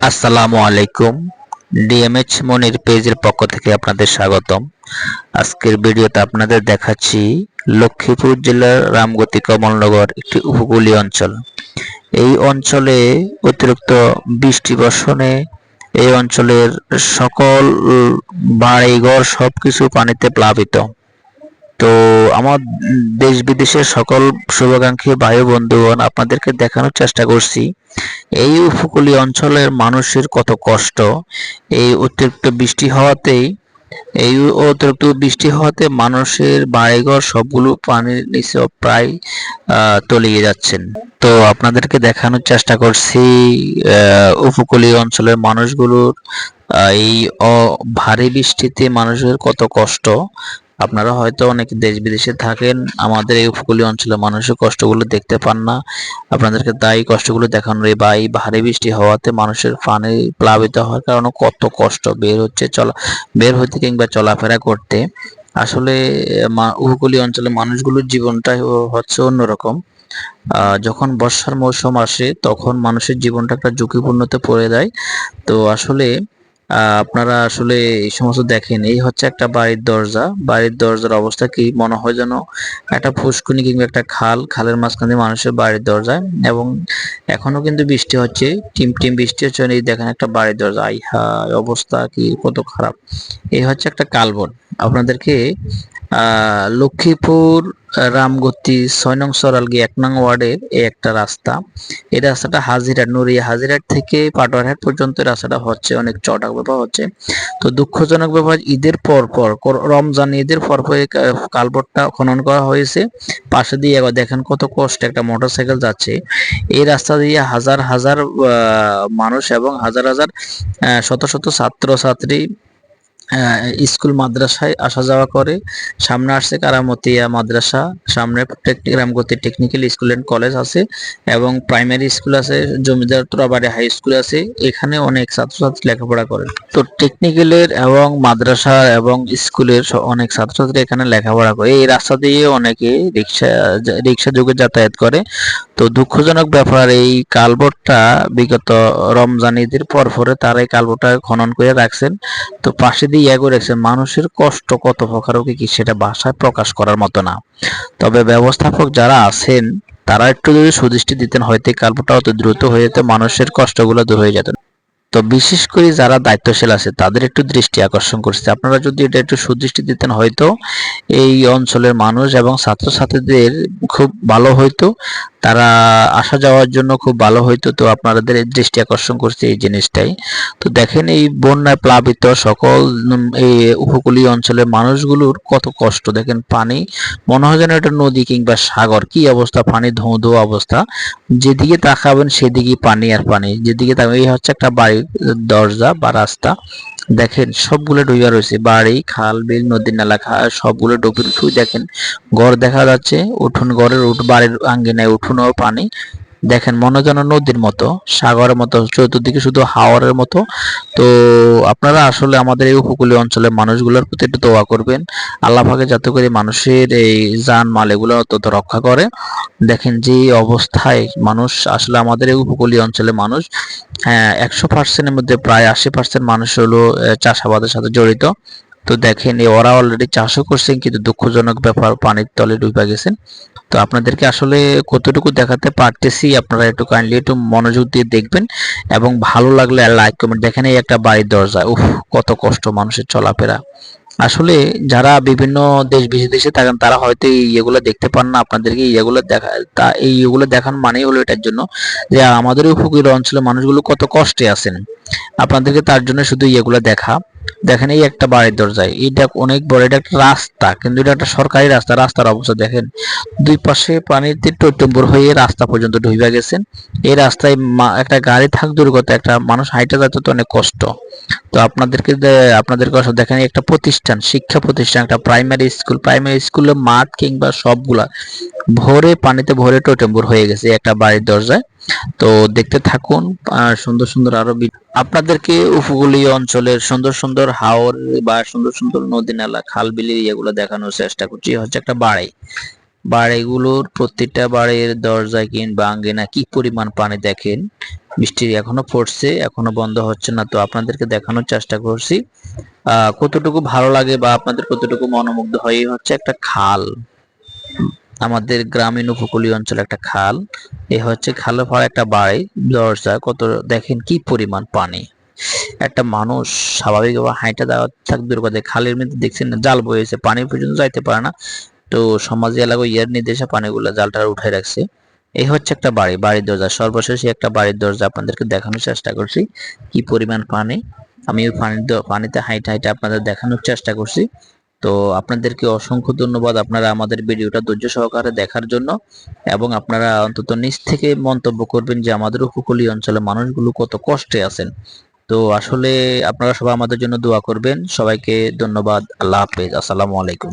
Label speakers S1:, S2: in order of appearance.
S1: আসসালামু আলাইকুম। ডিএমএচ মনির পেজের পক্ষ থেকে আপনাদের স্বাগতম। আজকের ভিডিওতে আপনাদের দেখাচ্ছি লক্ষ্মীপুর জেলার রামগতি কমলনগর একটি উপকূলীয় অঞ্চল। এই অঞ্চলে অতিরিক্ত বৃষ্টি বর্ষণে এই অঞ্চলের সকল বাড়িঘর সবকিছু পানিতে প্লাবিত। তো আমার দেশ বিদেশের সকল শুভাকাঙ্ক্ষী ভাই বন্ধুগণ, আপনাদেরকে দেখানোর চেষ্টা করছি। এই উপকূলীয় অঞ্চলের মানুষের কত কষ্ট। এই অতিরিক্ত বৃষ্টি হওয়াতেই, এই অতিরিক্ত বৃষ্টি হওয়াতে মানুষের বাড়িঘর সবগুলো পানির নিচে প্রায় তলিয়ে যাচ্ছেন। তো আপনাদেরকে দেখানোর চেষ্টা করছি উপকূলীয় অঞ্চলের মানুষগুলোর এই ভারী বৃষ্টিতে মানুষের কত কষ্ট। আপনারা হয়তো অনেক দেশ বিদেশে থাকেন, আমাদের এই উপকূলীয় অঞ্চলে মানুষের কষ্টগুলো দেখতে পান না। আপনাদেরকে তাই কষ্টগুলো দেখানোর এই বা এই ভারী বৃষ্টি হওয়াতে মানুষের পানি প্লাবিত হওয়ার কারণে কত কষ্ট বের হচ্ছে চলা, বের হইতে কিংবা চলাফেরা করতে। আসলে উপকূলীয় অঞ্চলে মানুষগুলোর জীবনটাই হ- হচ্ছে অন্যরকম। যখন বর্ষার মৌসুম আসে, তখন মানুষের জীবনটা একটা ঝুঁকিপূর্ণতে পড়ে যায়। তো আসলে আপনারা আসলে এই সমস্ত দেখেন, এই হচ্ছে একটা বাড়ির দরজা। বাড়ির দরজার অবস্থা কি? মনে হয় যেন একটা ফুসকুনি কিংবা একটা খাল, খালের মাঝখানে মানুষের বাড়ির দরজায় এবং এখনও কিন্তু বৃষ্টি হচ্ছে টিম টিম বৃষ্টি হচ্ছে, এই দেখেন একটা বাড়ির দরজা। আই হা অবস্থা কি কত খারাপ। এই হচ্ছে একটা কালবন। আপনাদেরকে লক্ষ্মীপুর, রামগতি ছয় নং সরালগি, এক নং ওয়ার্ডের এই একটা রাস্তা। এই রাস্তাটা হাজিরাট নুরিয়া হাজিরাট থেকে পাটোয়ারহাট পর্যন্ত রাস্তাটা হচ্ছে, অনেক চড়া ব্যাপার হচ্ছে। তো দুঃখজনক ব্যাপার ঈদের পর পর রমজান ঈদের পর পর এই কা- খনন করা হয়েছে। পাশে দিয়ে একবার দেখেন কত কষ্ট একটা মোটরসাইকেল যাচ্ছে। এই রাস্তা দিয়ে হাজার হাজার মানুষ এবং হাজার হাজার শত শত ছাত্র ছাত্রী স্কুল মাদ্রাসায় আসা যাওয়া করে। সামনে আসছে কারামতিয়া মাদ্রাসা। সামনে Ramgati technical school and college আছে এবং প্রাইমারি স্কুল আছে, জমিদার তোরাবাড়ি হাই স্কুল আছে। এখানে অনেক ছাত্রছাত্রী লেখাপড়া করে। তো টেকনিক্যালের এবং মাদ্রাসা এবং স্কুলের অনেক ছাত্রছাত্রী এখানে লেখাপড়া করে। এই রাস্তা দিয়ে অনেকে রিক্সা রিক্সা যোগে যাতায়াত করে। তো দুঃখজনক ব্যাপার, এই কালবটটা বিগত রমজান ঈদের পর পরে তারা এই কালবটটা খনন করে রাখছেন। তো পাশে দিয়ে ইয়া করে রাখছেন, মানুষের কষ্ট কত প্রকার কি সেটা ভাষায় প্রকাশ করার মতো না। তবে ব্যবস্থাপক যারা আছেন, তারা একটু যদি সুদৃষ্টি দিতেন হয়তো এই কালভর্টটা অত দ্রুত হয়ে যেত, মানুষের কষ্টগুলো দূর হয়ে যেত। তো বিশেষ করে যারা দায়িত্বশীল আছে, তাদের একটু দৃষ্টি আকর্ষণ করছে। আপনারা যদি এটা একটু সুদৃষ্টি দিতেন, হয়তো এই অঞ্চলের মানুষ এবং ছাত্রছাত্রীদের খুব ভালো হইতো, তারা আসা যাওয়ার জন্য খুব ভালো হইতো। তো আপনাদের দৃষ্টি আকর্ষণ করছে এই জিনিসটাই। তো দেখেন, এই বন্যায় প্লাবিত সকল এই উপকূলীয় অঞ্চলের মানুষগুলোর কত কষ্ট। দেখেন, পানি, মনে হয় যেন এটা নদী কিংবা সাগর। কি অবস্থা? পানি ধোঁ ধোঁ অবস্থা। যেদিকে তাকাবেন সেদিকে পানি আর পানি। যেদিকে তাকাবেন, এই হচ্ছে একটা বাড়ির দরজা বা রাস্তা। দেখেন, সবগুলো ডুবিয়া রয়েছে। বাড়ি, খাল, বিল নদী নালা, খা, সবগুলো ডুবে দেখেন, ঘর দেখা যাচ্ছে। উঠোন ঘরের উঠ, বাড়ির আঙ্গিনায় উঠোনও পানি। দেখেন মনে যেন নদীর মতো, সাগরের মতো, চতুর্দিকে শুধু হাওরের মতো। তো আপনারা আসলে আমাদের এই উপকূলীয় অঞ্চলের মানুষগুলোর প্রতি একটু দোয়া করবেন। আল্লাহ পাকে যাতে করে মানুষের এই যান মাল এগুলো অন্তত রক্ষা করে। দেখেন, যে অবস্থায় মানুষ, আসলে আমাদের এই উপকূলীয় অঞ্চলে মানুষ হ্যাঁ একশো পার্সেন্টের মধ্যে প্রায় আশি পার্সেন্ট মানুষ হলো চাষাবাদের সাথে জড়িত। তো দেখেন ওরা অলরেডি চাষও করছেন, কিন্তু দুঃখজনক ব্যাপার, পানির তলে ডুবে গেছেন। তো আপনাদেরকে আসলে কতটুকু দেখাতে পারতেছি, আপনারা একটু কাইন্ডলি একটু মনোযোগ দিয়ে দেখবেন, এবং ভালো লাগলে লাইক কমেন্ট দেখেন এই একটা বাড়ির দরজা, উফ, কত কষ্ট মানুষের চলাফেরা। আসলে যারা বিভিন্ন দেশ বিদেশে থাকেন, তারা হয়তো ইয়েগুলো দেখতে পান না, আপনাদেরকে ইয়েগুলো দেখা, তা এই ইয়েগুলো দেখান মানেই হলো এটার জন্য যে আমাদের উপকূলীয় অঞ্চলের মানুষগুলো কত কষ্টে আছেন। আপনাদেরকে তার জন্য শুধু ইয়েগুলো দেখা। দেখেন, এই একটা বাড়ির দরজায়, এটা অনেক বড়, এটা একটা রাস্তা, কিন্তু এটা একটা সরকারি রাস্তা, রাস্তার অবস্থা দেখেন। দুই পাশে পানিতে টইটম্বুর হয়ে রাস্তা পর্যন্ত ঢুইবা গেছেন। এই রাস্তায় একটা গাড়ি থাক দুর্গত, একটা মানুষ হাইটে যেতে তো অনেক কষ্ট। তো আপনাদেরকে আপনাদেরকে আসলে দেখেন একটা প্রতিষ্ঠান, শিক্ষা প্রতিষ্ঠান, একটা প্রাইমারি স্কুল, প্রাইমারি স্কুলের মাঠ কিংবা সবগুলা ভরে পানিতে ভরে টোটেম্বুর হয়ে গেছে একটা বাড়ির দরজায়। তো দেখতে থাকুন সুন্দর সুন্দর আরও আপনাদেরকে উপকূলীয় অঞ্চলের সুন্দর সুন্দর হাওর বা সুন্দর সুন্দর নদী নালা, খাল বিলি এগুলো দেখানোর চেষ্টা করছি। হচ্ছে একটা বাড়ি। বাড়িগুলোর প্রত্যেকটা বাড়ির দরজায় কিংবা আঙ্গিনা কি পরিমাণ পানি দেখেন? বৃষ্টি এখনও পড়ছে, এখনও বন্ধ হচ্ছে না, তো আপনাদেরকে দেখানোর চেষ্টা করছি। আহ, কতটুকু ভালো লাগে বা আপনাদের কতটুকু মনোমুগ্ধ হয়? হচ্ছে একটা খাল। আমাদের গ্রামীণ উপকূলীয় অঞ্চলে একটা খাল। এ হচ্ছে খালে পড়া একটা বাড়ি, দরজা, কত দেখেন কি পরিমাণ পানি। একটা মানুষ স্বাভাবিকভাবে হাইটা দেওয়া থাক দূর কথা খালের মধ্যে দেখছেন না, জাল বয়েছে পানি পর্যন্ত যাইতে পারে না। তো সমাজ এলাকা ইয়ার নির্দেশে পানিগুলো জালটা উঠে রাখছে। এই হচ্ছে একটা বাড়ি, বাড়ির দরজা। সর্বশেষে একটা বাড়ির দরজা আপনাদেরকে দেখানোর চেষ্টা করছি। কি পরিমাণ পানি? আমি ওই পানিতে হাইট হাইটে আপনাদের দেখানোর চেষ্টা করছি। তো আপনাদেরকে অসংখ্য ধন্যবাদ আপনারা আমাদের ভিডিওটা ধৈর্য সহকারে দেখার জন্য এবং আপনারা অন্তত নিচ থেকে মন্তব্য করবেন যে আমাদের উপকূলীয় অঞ্চলের মানুষগুলো কত কষ্টে আছেন। তো আসলে আপনারা সবাই আমাদের জন্য দোয়া করবেন। সবাইকে ধন্যবাদ। আল্লাহ হাফেজ। আসসালামু আলাইকুম।